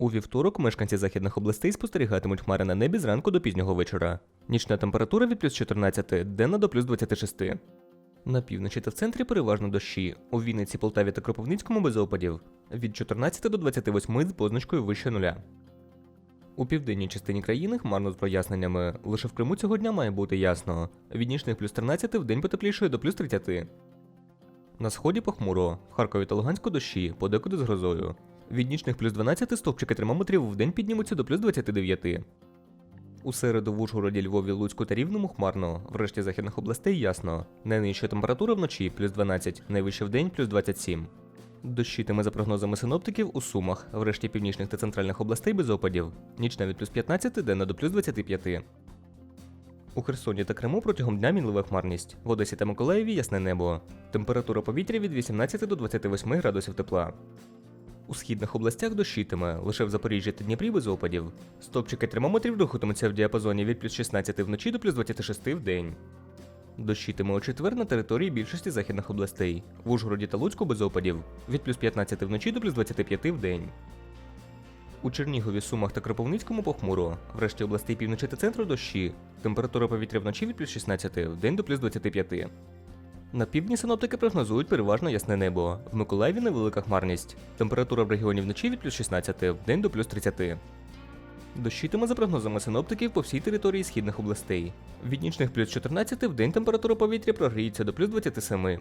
У вівторок мешканці західних областей спостерігатимуть хмари на небі зранку до пізнього вечора. Нічна температура від плюс 14, денна до плюс 26. На півночі та в центрі переважно дощі. У Вінниці, Полтаві та Кропивницькому без опадів. Від 14 до 28 з позначкою вище нуля. У південній частині країни хмарно з проясненнями. Лише в Криму цього дня має бути ясно. Від нічних плюс 13 в день потеплішає до плюс 30. На сході похмуро. В Харкові та Луганську дощі, подекуди з грозою. Від нічних плюс 12 стовпчики термометрів в день піднімуться до плюс 29. У середу в Ужгороді, Львові, Луцьку та Рівному хмарно, в решті західних областей ясно. Найнижча температура вночі плюс 12, найвища в день плюс 27. Дощитиме за прогнозами синоптиків у Сумах, в решті північних та центральних областей без опадів. Нічна від плюс 15, денна до плюс 25. У Херсоні та Криму протягом дня мінлива хмарність. В Одесі та Миколаєві ясне небо. Температура повітря від 18 до 28 градусів тепла. У східних областях дощитиме, лише в Запоріжжі та Дніпрі без опадів. Стопчики термометрів рухатимуться в діапазоні від плюс 16 вночі до плюс 26 в день. Дощитиме у четвер на території більшості західних областей. В Ужгороді та Луцьку без опадів. Від плюс 15 вночі до плюс 25 в день. У Чернігові, Сумах та Кропивницькому похмуро. В решті областей півночі та центру дощі. Температура повітря вночі від плюс 16, в день до плюс 25. На півдні синоптики прогнозують переважно ясне небо. В Миколаєві невелика хмарність. Температура в регіоні вночі від плюс 16, в день до плюс 30. Дощитиме за прогнозами синоптиків по всій території східних областей. Від нічних плюс 14 в день температура повітря прогріється до плюс 27.